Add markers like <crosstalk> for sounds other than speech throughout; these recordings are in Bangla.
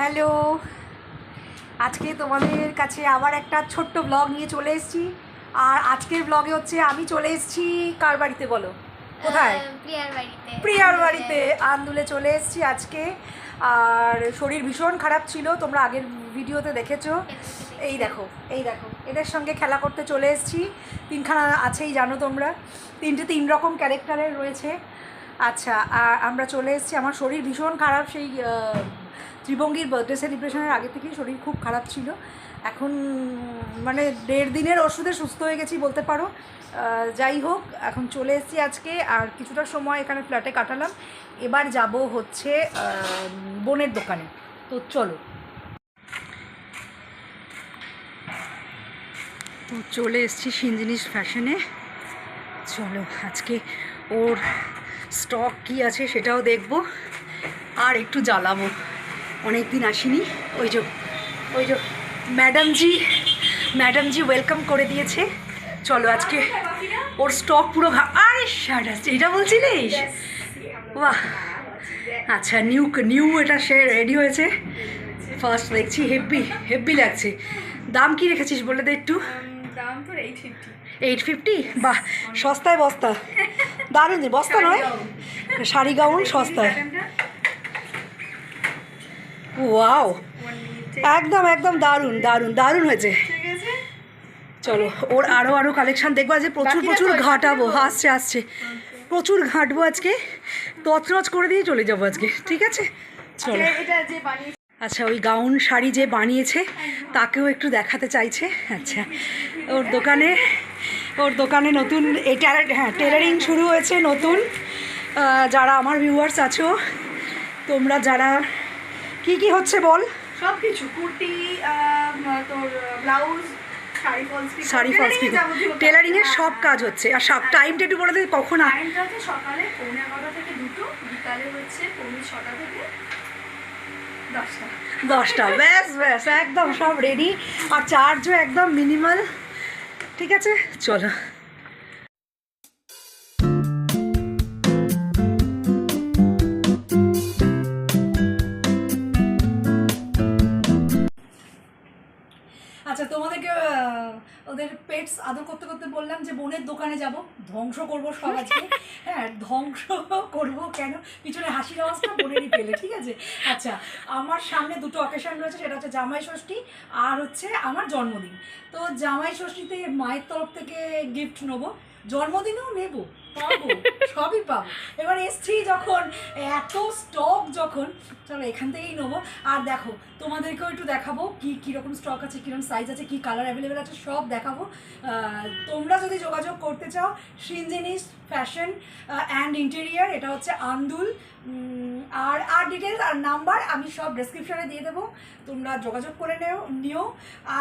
হ্যালো। আজকে তোমাদের কাছে আবার একটা ছোট্ট ব্লগ নিয়ে চলে এসেছি। আর আজকের ব্লগে হচ্ছে আমি চলে এসেছি কার বাড়িতে বলো? কোথায়? প্রিয়ার বাড়িতে। প্রিয়ার বাড়িতে আন্দুলে চলে এসেছি আজকে। আর শরীর ভীষণ খারাপ ছিল তোমরা আগের ভিডিওতে দেখেছ। এই দেখো এই দেখো এদের সঙ্গে খেলা করতে চলে এসেছি। তিনখানা আছেই জানো তোমরা। তিনটে তিন রকম ক্যারেক্টারের রয়েছে। আচ্ছা আর আমরা চলে এসেছি। আমার শরীর ভীষণ খারাপ, সেই ত্রিভঙ্গির বার্থডে সেলিব্রেশনের আগে থেকেই শরীর খুব খারাপ ছিল। এখন মানে দেড় দিনের ওষুধে সুস্থ হয়ে গেছি বলতে পারো। যাই হোক, এখন চলে এসেছি আজকে, আর কিছুটা সময় এখানে ফ্ল্যাটে কাটালাম। এবার যাব হচ্ছে বোনের দোকানে। তো চলো। তো চলে এসেছি সিনজিনিস ফ্যাশনে। চলো, আজকে ওর স্টক কি আছে সেটাও দেখব। আর একটু জ্বালাবো। অনেক দিন আসিনি। ওই যে ওই যে ম্যাডামজি ম্যাডামজি ওয়েলকাম করে দিয়েছে। চলো আজকে ওর স্টক পুরো আরে শার্ট আসছে এটা বলছিলিস? বাহ। আচ্ছা নিউ নিউ এটা সে রেডি হয়েছে। ফার্স্ট দেখছি হেভি হেভি লাগছে। দাম কি রেখেছিস বলে দে একটু। দাম তোর এইট ফিফটি এইট ফিফটি বাহ সস্তায় বস্তা। দারুণ যে বস্তা নয়? শাড়ি গাউন সস্তায় ওয়াও। একদম একদম দারুণ দারুণ দারুণ হয়েছে। চলো ওর আরও আরও কালেকশন দেখব। আজকে প্রচুর প্রচুর ঘাটাবো। আসছে আসছে। প্রচুর ঘাঁটবো আজকে। তছনছ করে দিয়ে চলে যাব আজকে। ঠিক আছে? চলো। যে বানিয়েছে আচ্ছা ওই গাউন শাড়ি যে বানিয়েছে তাকেও একটু দেখাতে চাইছে। আচ্ছা ওর দোকানে ওর দোকানে নতুন এটা হ্যাঁ টেলারিং শুরু হয়েছে নতুন। যারা আমার ভিউয়ার্স আছো তোমরা যারা কি কি হচ্ছে বল? সব কিছু কুর্তি তোর ব্লাউজ শাড়ি ফলস ফলস টেলারিংয়ের সব কাজ হচ্ছে। আর সব টাইমটা একটু বলে দিই কখন টাইমটা হচ্ছে সকালে পৌনে এগারোটা থেকে দুটো বিকালে হচ্ছে পৌনে ছটা থেকে দশটা। দশটা। ব্যাস ব্যাস একদম সব রেডি আর চার্জও একদম মিনিমাল ঠিক আছে? চলো। তোমাদেরকে ওদের পেটস আদর করতে করতে বললাম যে বোনের দোকানে যাব। ধ্বংস করব সব আজকে। <laughs> হ্যাঁ ধ্বংস করব কেন? পিছনে হাসির আওয়াজটা বোনেরই পেলে ঠিক আছে? আচ্ছা আমার সামনে দুটো অকেশন রয়েছে সেটা হচ্ছে জামাই ষষ্ঠী আর হচ্ছে আমার জন্মদিন। তো জামাই ষষ্ঠীতে মায়ের তরফ থেকে গিফট নেব। জন্মদিনেও নেব। সবই পাবো। এবার এসছি যখন, এত স্টক যখন, চলো এখান থেকেই নেব। আর দেখো, তোমাদেরকেও একটু দেখাবো কি, কীরকম স্টক আছে, কীরকম সাইজ আছে, কী কালার অ্যাভেলেবেল আছে, সব দেখাবো। তোমরা যদি যোগাযোগ করতে চাও সিনজেনিস ফ্যাশন অ্যান্ড ইন্টেরিয়ার এটা হচ্ছে আন্দুল। আর আর ডিটেলস আর নাম্বার আমি সব ডেসক্রিপশনে দিয়ে দেবো। তোমরা যোগাযোগ করে নেও, নিও।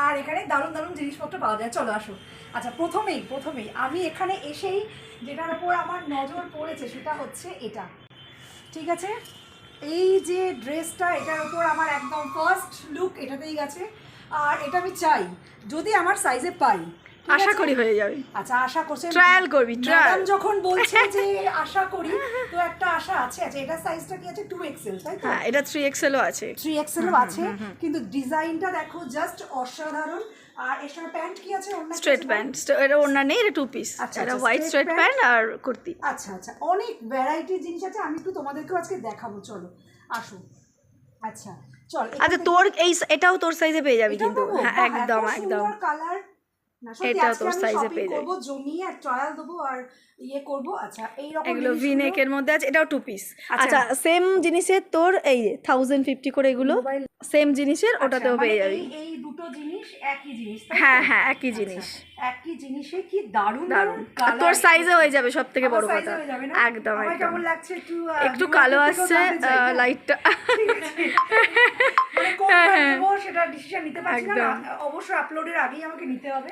আর এখানে দারুণ দারুণ জিনিসপত্র পাওয়া যায়। চলো আসো। আচ্ছা প্রথমেই প্রথমেই আমি এখানে এসেই যেটার উপর আমার নজর পড়েছে সেটা হচ্ছে এটা। ঠিক আছে? এই যে ড্রেসটা এটার উপর আমার একদম ফার্স্ট লুক এটাতেই গেছে। আর এটা আমি চাই যদি আমার সাইজে পাই আশা করি হয়ে যাবে। আচ্ছা আশা করছে Trial করবি. ম্যাডাম যখন বলছে <laughs> যে আশা করি তো একটা আশা আছে আচ্ছা এটা সাইজটা কি আছে? টু এক্সেল তাই তো? হ্যাঁ এটা থ্রি এক্সেলও আছে। থ্রি এক্সেলও আছে কিন্তু ডিজাইনটা দেখো জাস্ট অসাধারণ। আর এর সঙ্গে প্যান্ট কি আছে? অন্য স্ট্রেট প্যান্ট। এটা ওড়না নেই এটা টু পিস আচ্ছা, এটা হোয়াইট স্ট্রেট প্যান্ট আর কুর্তি। আচ্ছা আচ্ছা অনেক ভ্যারাইটি জিনিস আছে আমি একটু তোমাদেরকেও আজকে দেখাবো চলো আসো। আচ্ছা চল আচ্ছা তোর এই এটাও তোর সাইজে পেয়ে যাবি কিন্তু। হ্যাঁ একদম একদম। কালার এটাও তোর shopping পেয়ে যাবি। জমিয়ে আর ট্রায়াল দেবো আর ইয়ে করব। আচ্ছা এই রকম এগুলো ভি নেকের মধ্যে আছে এটাও টু পিস আচ্ছা। আচ্ছা সেম জিনিসের তোর এই থাউজেন্ড ফিফটি করে এগুলো সেম জিনিসের ওটাতেও পেয়ে যাবি। মানে এই দুটো জিনিস একই জিনিস হ্যাঁ হ্যাঁ একই আচ্ছা, জিনিস। একই জিনিসে কি দারুণ দারুণ। আর তোর সাইজে হয়ে যাবে সব থেকে আমার বড় কথা? একদম একদম। লাগছে একটু একটু কালো আসছে জানতে <laughs> হ্যাঁ। লাইটটা ঠিক আছে। কোনটা নেব সেটা ডিসিশন নিতে পারছি না। অবশ্যই আপলোডের আগেই আমাকে নিতে হবে।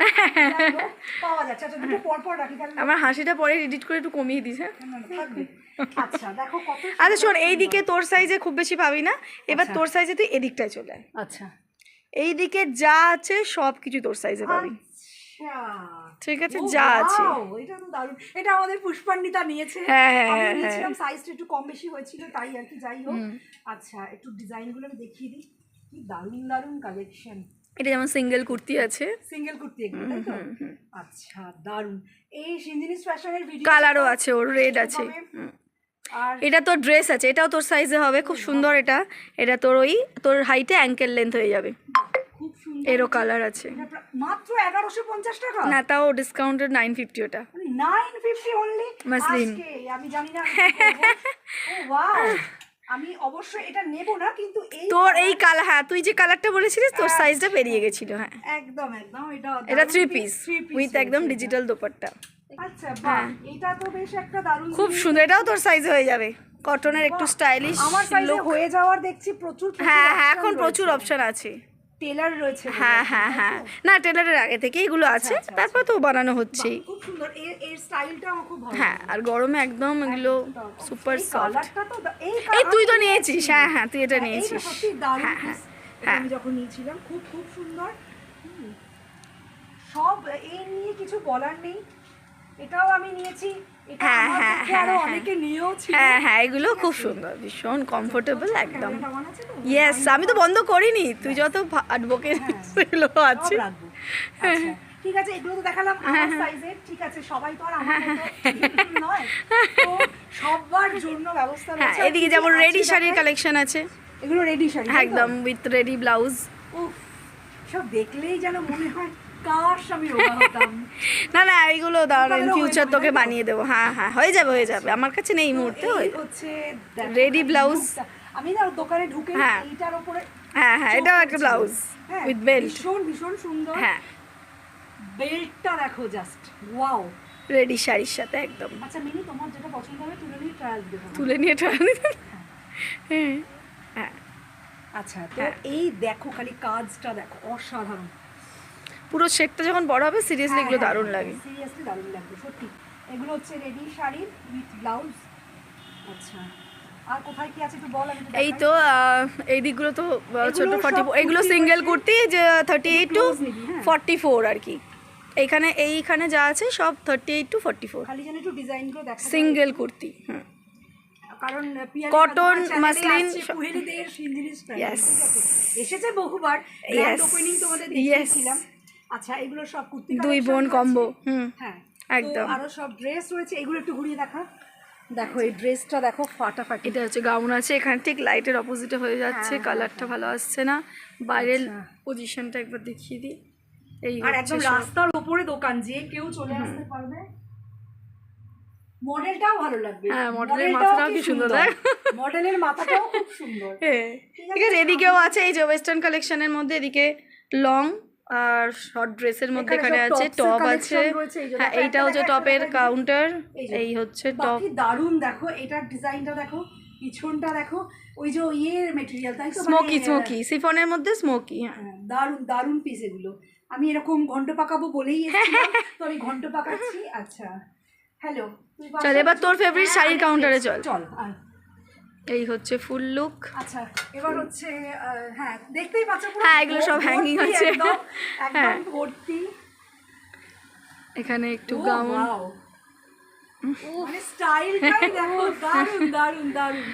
পাওয়া যাচ্ছে। আচ্ছা দুটো পর পর রাখি তাহলে। আমার হাসিটা পরে এডিট করে একটু কমিয়ে দিস হ্যাঁ? থাকবে। আচ্ছা দেখো কত আচ্ছা শোন এই দিকে তোর সাইজে খুব বেশি পাবি না। এবার আচ্ছা। তোর সাইজে তুই এদিকটায় চলে আয়। আচ্ছা। এই দিকে যা আছে সব কিছু তোর সাইজে পাবি। ঠিক আছে যা আছে। এটা তো দারুণ। এটা আমাদের পুষ্পান্বিতা নিয়েছে। হ্যাঁ, হ্যাঁ, হ্যাঁ, সাইজটা একটু কম বেশি হয়েছিল তাই আর কি যাই হোক। আচ্ছা একটু ডিজাইনগুলো আমি দেখিয়ে দিই। কি দারুণ দারুণ কালেকশন এটা যেমন সিঙ্গেল কুর্তি আছে। সিঙ্গেল কুর্তি এগুলো তাই তো? আচ্ছা দারুণ। এই সিনজিনিস ফ্যাশনের ভিডিও কালারও আছে ওর রেড আছে। আর এটা তোর ড্রেস আছে এটাও তোর সাইজে হবে খুব সুন্দর এটা। এটা তোর ওই তোর হাইটে অ্যাঙ্কেল লেন্থ হয়ে যাবে। খুব সুন্দর এরও কালার আছে। মাত্র এগারোশো পঞ্চাশ টাকা? না তাও ডিসকাউন্টেড নাইন ফিফটি ওটা। Nine fifty only muslin. আমি জানি না। ও ওয়াও আমি অবশ্যই এটা নেব না কিন্তু এই তোর এই কালার হ্যাঁ তুই যে কালারটা বলেছিলিস তোর সাইজটা পেরিয়ে গেছিল হ্যাঁ। একদম একদম এটা এটা থ্রি পিস উইথ একদম ডিজিটাল দোপাট্টা। আচ্ছা হ্যাঁ। এটা তো বেশ একটা দারুণ খুব। সুন্দর এটাও তোর সাইজে হয়ে যাবে। কটনের একটু স্টাইলিশ আমার সাইজে হয়ে যাওয়ার দেখছি প্রচুর হ্যাঁ হ্যাঁ এখন প্রচুর অপশন আছে। টেলার রয়েছে হ্যাঁ হ্যাঁ হ্যাঁ। না টেলারের আগে থেকে এগুলো আছে। আচ্ছা, তারপর তো বানানো হচ্ছেই। খুব সুন্দর। এর এর স্টাইলটা আমার খুব ভালো হ্যাঁ আর গরমে একদম এগুলো সুপার সফট এই তুই তো নিয়েছিস। হ্যাঁ হ্যাঁ তুই এটা হ্যাঁ, নিয়েছিস। হ্যাঁ, হ্যাঁ, হ্যাঁ। আমি যখন নিয়েছিলাম খুব খুব সুন্দর। সব এই নিয়ে কিছু বলার নেই। এটাও আমি নিয়েছি হ্যাঁ, হ্যাঁ, হ্যাঁ, অনেকে হ্যাঁ হ্যাঁ এগুলো খুব সুন্দর ভীষণ কমফোর্টেবল একদম? ইয়েস আমি তো বন্ধ করিনি তুই যত অ্যাডভোকেট সেগুলো আছে। আচ্ছা, ঠিক আছে এগুলো তো দেখালাম আমার সাইজের ঠিক আছে সবাই তো আর আমার নয়। তো সবার জন্য ব্যবস্থা হ্যাঁ এদিকে যেমন রেডি শাড়ির কালেকশন আছে। এগুলো রেডি শাড়ি? একদম উইথ রেডি ব্লাউজ উফ, সব দেখলেই যেন মনে হয় কাশ আমি রোগা হতাম? <laughs> না না এইগুলো দাঁড়ান ফিউচার তোকে বানিয়ে দেবো। হ্যাঁ হ্যাঁ হয়ে যাবে হয়ে যাবে। আমার কাছে নেই এই মুহূর্তে হয়ে হচ্ছে দেখো, Ready আমি না দোকানে ঢুকে হ্যাঁ। এইটার উপরে হ্যাঁ হ্যাঁ এটাও একটা ব্লাউজ হ্যাঁ, উইথ বেল্ট ভীষণ ভীষণ সুন্দর। হ্যাঁ। বেল্টটা দেখো জাস্ট ওয়াও রেডি শাড়ির সাথে একদম। আচ্ছা মিনি তোমার যেটা পছন্দ হবে তুলে নিয়ে ট্রায়াল দেবো। তুলে নিয়ে ট্রায়াল হ্যাঁ। হ্যাঁ আচ্ছা তো হ্যাঁ। এই দেখো খালি কাজটা দেখো অসাধারণ। পুরো শেকটা যখন বড় হবে সিরিয়াসলি এগুলো দারুণ লাগে সিরিয়াসলি দারুণ লাগবে সত্যি। এগুলো হচ্ছে রেডি শাড়ি উইথ ব্লাউজ আচ্ছা। এই তো এই দিকগুলো তো ছোট ফর্টি এগুলো সিঙ্গেল কুর্তি যে থার্টি এইট টু হ্যাঁ। ফর্টি ফোর আর কি। এইখানে এইখানে যা আছে সব thirty eight to forty four. Single kurti কারণ আছে? এসেছে বহুবার। ওপেনিং তোমাদের দেখিয়েছিলাম। আচ্ছা এগুলো সব কুর্তি দুই বোন কম্বো হুম হ্যাঁ। একদম। আরও সব ড্রেস রয়েছে এগুলো একটু ঘুরিয়ে দেখা। দেখো এই ড্রেসটা দেখো ফাটাফাটি। এটা হচ্ছে গাউন আছে এখানে ঠিক লাইটের অপোজিটে হয়ে যাচ্ছে হ্যাঁ, কালারটা ভালো আসছে না। বাইরের আচ্ছা। পজিশনটা একবার দেখিয়ে দিই। এই আর একদম রাস্তার উপরে দোকান যে কেউ চলে আসতে পারবে। মডেলটাও ভালো লাগবে। হ্যাঁ, মডেলের মাথাটাও কি সুন্দর, দেখ। মডেলের মাথাটাও খুব সুন্দর। হ্যাঁ। ঠিক আছে এদিকেও আছে এই যে ওয়েস্টার্ন কালেকশনের মধ্যে এদিকে লং আর শর্ট ড্রেসের মধ্যে এখানে আছে টপ আছে। হ্যাঁ এইটা হচ্ছে টপের কাউন্টার এই হচ্ছে টপ দারুণ দেখো এটার ডিজাইনটা দেখো পিছনটা দেখো ওই যে ইয়ের মেটেরিয়াল তাই তো স্মোকি স্মোকি সিফনের মধ্যে স্মোকি হ্যাঁ। দারুণ দারুণ পিস এগুলো। আমি এরকম ঘন্ট পাকাবো বলেই <laughs> এসেছিলাম তো আমি ঘন্ট পাকাচ্ছি আচ্ছা। হ্যালো চল এবার তোর ফেভারিট শাড়ির কাউন্টারে চল। চল। এই হচ্ছে ফুল লুক। আচ্ছা এবার হচ্ছে হ্যাঁ দেখতেই পাচ্ছ পুরো হ্যাঁ, এগুলো সব hanging আছে। একদম হ্যাঁ। ভর্তি। এখানে একটু গাউন! মানে স্টাইলটাই দেখো দারুণ দারুণ দারুণ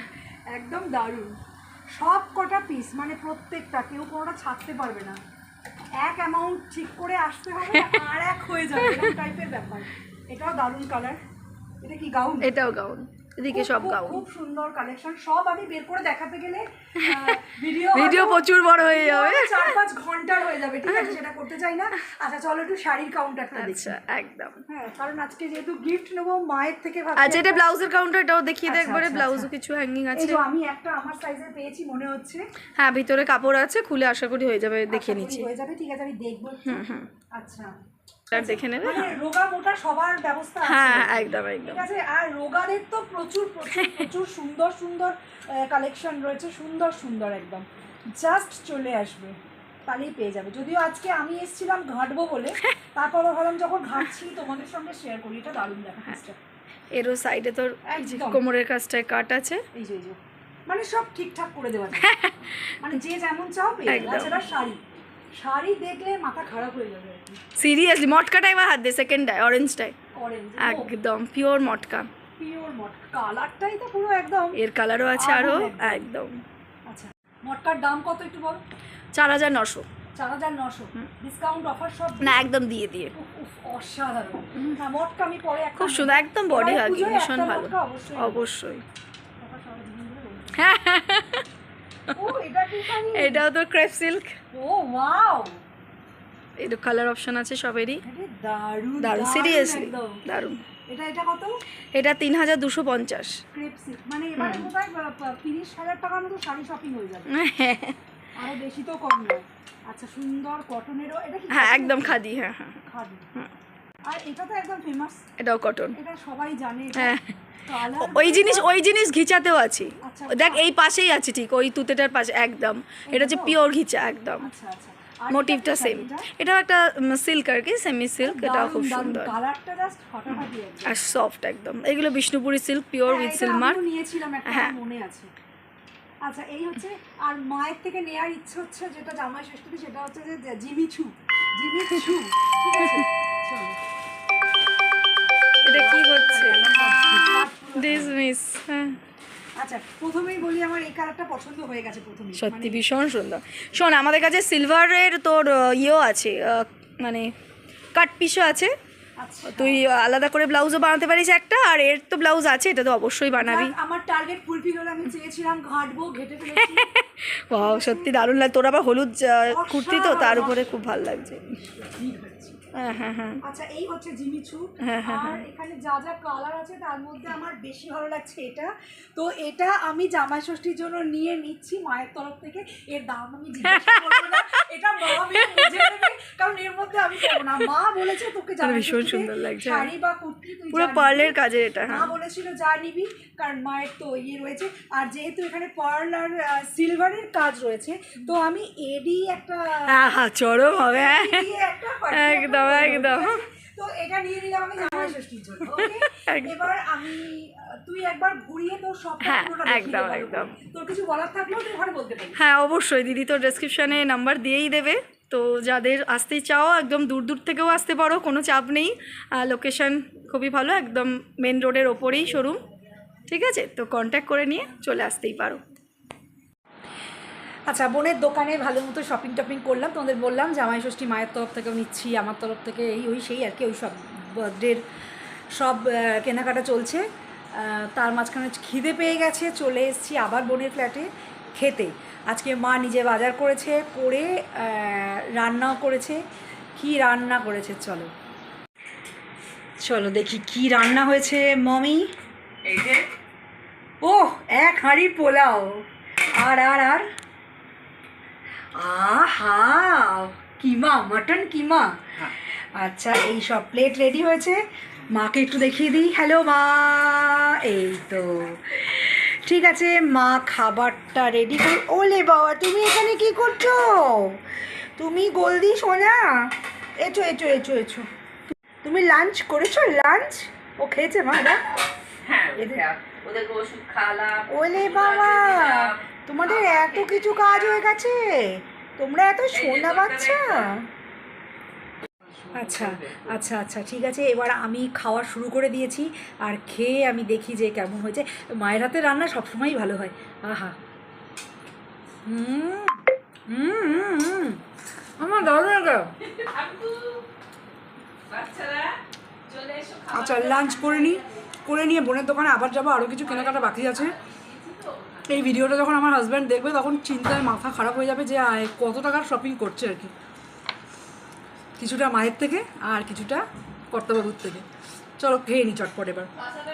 একদম দারুণ। সব কটা পিস মানে প্রত্যেকটা কেউ কোনোটা ছাড়তে পারবে না। এক অ্যামাউন্ট ঠিক করে আসতে হবে <laughs> আর এক হয়ে যাবে টাইপের ব্যাপার। এটাও দারুণ কালার এটা কি গাউন এটাও গাউন এদিকে সব গাউন। খুব সুন্দর কালেকশন সব আমি বের করে দেখাতে গেলে <laughs> ভিডিও ভিডিও প্রচুর বড় হয়ে যাবে। চার পাঁচ ঘণ্টার হয়ে যাবে ঠিক আছে? <laughs> সেটা করতে চাই না। আচ্ছা চলো একটু শাড়ির কাউন্টারটা দেখি। আচ্ছা একদম। হ্যাঁ কারণ আজকে যেহেতু গিফট নেব মায়ের থেকে আচ্ছা এটা ব্লাউজের কাউন্টারটাও দেখিয়ে দে আচ্ছা, একবারে। আচ্ছা, ব্লাউজও। কিছু হ্যাঙ্গিং এই আছে। যে আমি একটা আমার সাইজের পেয়েছি মনে হচ্ছে। হ্যাঁ ভিতরে কাপড় আছে খুলে আশা করি হয়ে যাবে দেখে নিচ্ছি। হয়ে যাবে ঠিক আছে আমি দেখব একটু। আচ্ছা। আর দেখে নেবে? মানে রোগা মোটা সবার ব্যবস্থা হ্যাঁ একদম একদম। ঠিক আছে আর রোগাদের তো প্রচুর প্রচুর <laughs> প্রচুর সুন্দর সুন্দর কালেকশন রয়েছে সুন্দর সুন্দর একদম। জাস্ট চলে আসবে তাহলেই পেয়ে যাবে। যদিও আজকে আমি এসেছিলাম ঘাঁটবো বলে <laughs> তারপর ভাবলাম যখন ঘাঁটছি তোমাদের সঙ্গে শেয়ার করি এটা দারুণ দেখা এরও সাইডে তোর কোমরের কাজটায় কাট আছে? এই যে মানে সব ঠিকঠাক করে দেওয়া <laughs> মানে যে যেমন চাও পেয়ে যাবে। শাড়ি। শাড়ি দেখলে মাথা খারাপ হয়ে যাবে সিরিয়াসলি মটকাটা এবার হাত দে সেকেন্ডটায় অরেঞ্জটায় অরেঞ্জ একদম পিওর মটকা। পিওর মট কালারটাই তো পুরো একদম। এর কালারও আছে আরও একদম। আচ্ছা মটকার দাম কত একটু বল? চার হাজার নশো। চার হাজার নশো। ডিসকাউন্ট অফার সব না একদম দিয়ে দিয়ে। অসাধারণ। না মটকা আমি পরে খুব সুন্দর একদম বডি হাগি ভীষণ ভালো। অবশ্যই অবশ্যই। হ্যাঁ? <laughs> এটাও তো ক্রেপ সিল্ক? ও ওয়াও এটা কালার অপশন আছে সবেরই। দারুণ দারুণ সিরিয়াসলি। দারুণ। এটা এটা কত? এটা তিন হাজার দুশো পঞ্চাশ। Crepe silk. মানে এবারে বোধহয় তিরিশ হাজার টাকার মতো শাড়ি শপিং হয়ে যাবে। আরও বেশি তো কম নয়। আচ্ছা সুন্দর কটনেরও এটা কি হ্যাঁ একদম খাদি হ্যাঁ হ্যাঁ। খাদি। আর এটা তো একদম ফেমাস এটাও কটন এটা সবাই জানে হ্যাঁ। ওই জিনিস ওই জিনিস ঘিচাতেও আছে। আচ্ছা, দেখ এই পাশেই আছে ঠিক ওই তুতেটার পাশে একদম। এটা হচ্ছে পিওর ঘিচা একদম। আচ্ছা আচ্ছা। মোটিভটা সেম? এটাও একটা সিল্ক আর কি সেমি সিল্ক এটা এটাও খুব। সুন্দর। আর সফট একদম। এগুলো বিষ্ণুপুরি সিল্ক পিওর হ্যাঁ, উইথ সিলমার নিয়েছিলাম হ্যাঁ। মনে আছে। আচ্ছা এই হচ্ছে আর মায়ের থেকে নেয়ার ইচ্ছে হচ্ছে যেটা জামাই ষষ্ঠী সেটা হচ্ছে যে জিমি ছু জিমি ছু ঠিক আছে? হ্যাঁ। আচ্ছা প্রথমেই বলি আমার এই কালারটা পছন্দ হয়ে গেছে প্রথমেই সত্যি মানে ভীষণ সুন্দর। শোন আমাদের কাছে সিলভারের তোর ইয়েও আছে মানে কাট পিসও আছে। তুই আলাদা করে ব্লাউজও বানাতে পারিস একটা আর এর তো ব্লাউজ আছে এটা তো অবশ্যই বানাবি। আমার টার্গেট ফুলফিল হলো আমি চেয়েছিলাম ঘাটবো ঘেটে ফেলেছি। <laughs> ওয়াও সত্যি দারুণ লাগে তোর আবার হলুদ কুর্তি তো তার উপরে খুব ভালো লাগছে। হ্যাঁ হ্যাঁ হ্যাঁ। আচ্ছা এই হচ্ছে জিমিচু হ্যাঁ, হ্যাঁ, আর এখানে যা যা কালার আছে তার মধ্যে আমার বেশি ভালো লাগছে এটা। তো এটা আমি জামাই ষষ্ঠীর জন্য নিয়ে নিচ্ছি মায়ের তরফ থেকে। এর দাম আমি জিজ্ঞাসা করব না। এটা মা আমি বুঝে নেবে কারণ এর মধ্যে আমি করব না। মা বলেছে তোকে জামাই ভীষণ সুন্দর লাগছে। শাড়ি বা কুর্তি তুই পুরো। পার্লের কাজের এটা মা হ্যাঁ বলেছিল যা নিবি কারণ মায়ের তো ইয়ে রয়েছে আর যেহেতু এখানে পার্ল আর সিলভারের কাজ রয়েছে তো আমি এডি একটা হ্যাঁ চরম হবে হ্যাঁ একদম, একদম। তো এটা নিয়ে নিলাম আমি জামাই ষষ্ঠীর জন্য? <laughs> এবার আমি তুই একবার ঘুরিয়ে তোর সব হ্যাঁ, একদম, একদম। তোর কিছু বলার থাকলেও তুই ওখানে বলতে পারিস হ্যাঁ অবশ্যই দিদি তো ডেসক্রিপশানে নাম্বার দিয়েই দেবে তো যাদের আসতে চাও, একদম দূর দূর থেকেও আসতে পারো, কোনো চাপ নেই। লোকেশন খুবই ভালো, একদম মেন রোডের ওপরেই শোরুম ঠিক আছে? তো কন্ট্যাক্ট করে নিয়ে চলে আসতেই পারো। আচ্ছা বোনের দোকানে ভালো মতো শপিং টপিং করলাম। তোমাদের বললাম, জামাই ষষ্ঠী মায়ের তরফ থেকেও নিচ্ছি, আমার তরফ থেকে এই, ওই সেই আর কি, ওই সব বার্থডের সব কেনাকাটা চলছে। তার মাঝখানে খিদে পেয়ে গেছে, চলে এসেছি আবার বোনের ফ্ল্যাটে খেতে। আজকে মা নিজে বাজার করেছে করে রান্নাও করেছে। কি রান্না করেছে চলো। চলো দেখি কি রান্না হয়েছে মমি। এই যে। ও এক হাঁড়ি পোলাও। আর আর আর? আহা কিমা মাটন কিমা। আচ্ছা এই সব প্লেট রেডি হয়েছে। মাকে একটু দেখিয়ে দিই। হ্যালো মা। এই তো। ঠিক আছে মা খাবারটা রেডি করে ওলে বাবা তুমি এখানে কি করছ? তুমি গোলদি সোনা? এছো এছো এছো এছো তুমি লাঞ্চ করেছ? লাঞ্চ ও খেয়েছে মা এটা? হ্যাঁ ওলে বাবা তোমাদের এত কিছু কাজ হয়ে গেছে? তোমরা এত সোনা বাচ্চা? আচ্ছা আচ্ছা আচ্ছা ঠিক আছে। এবার আমি খাওয়া শুরু করে দিয়েছি আর খেয়ে আমি দেখি যে কেমন হয়েছে। মায়ের হাতে রান্না সবসময়ই ভালো হয়। আহা। হুম হুম আমার দারুণ লাগে। আচ্ছা লাঞ্চ করে নিই করে নিয়ে বোনের দোকানে আবার যাব। আরও কিছু কেনাকাটা বাকি আছে। এই ভিডিওটা যখন আমার হাজব্যান্ড দেখবে তখন চিন্তায় মাথা খারাপ হয়ে যাবে যে আয়, কত টাকার শপিং করছে আর কি। কিছুটা মায়ের থেকে আর কিছুটা কর্তাবাবুর থেকে। চলো খেয়ে নি চটপট এবার। বাচ্চাটা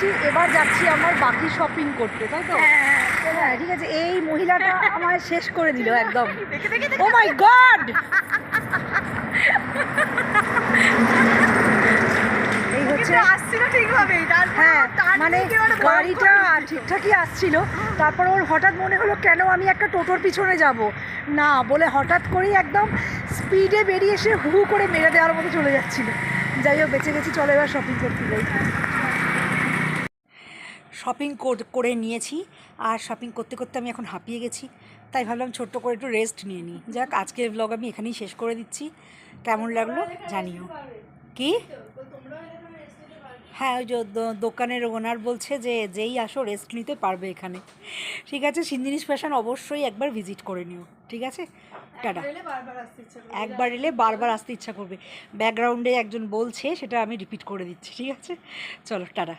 পড়েছি এবার যাচ্ছি আমার বাকি শপিং করতে তাই তো? হ্যাঁ ঠিক আছে এই মহিলাটা আমার শেষ করে দিল একদম। ও মাই গড এই হচ্ছে আসছিল ঠিকভাবেই হ্যাঁ মানে গাড়িটা ঠিকঠাকই আসছিল তারপর ওর হঠাৎ মনে হলো কেন আমি একটা টোটোর পিছনে যাব? না বলে হঠাৎ করেই একদম স্পিডে বেরিয়ে এসে হু হু করে মেরে দেওয়ার মতো চলে যাচ্ছিল। যাই হোক বেঁচে গেছি চলো এবার শপিং করতে যাই। শপিং করে নিয়েছি। আর শপিং করতে করতে আমি এখন হাঁপিয়ে গেছি। তাই ভাবলাম ছোট্ট করে একটু রেস্ট নিয়ে নিই। যাক আজকের ব্লগ আমি এখানেই শেষ করে দিচ্ছি। কেমন লাগল জানিও। কি? হ্যাঁ ওই যে দোকানের ওনার বলছে যে যেই আসো রেস্ট নিতে পারবে এখানে। ঠিক আছে সিন্দিনিস ফ্যাশন অবশ্যই একবার ভিজিট করে নিও। ঠিক আছে? টাটা। একবার এলে বারবার আসতে ইচ্ছা করবে। ব্যাকগ্রাউন্ডে একজন বলছে সেটা আমি রিপিট করে দিচ্ছি। ঠিক আছে? চলো টাটা।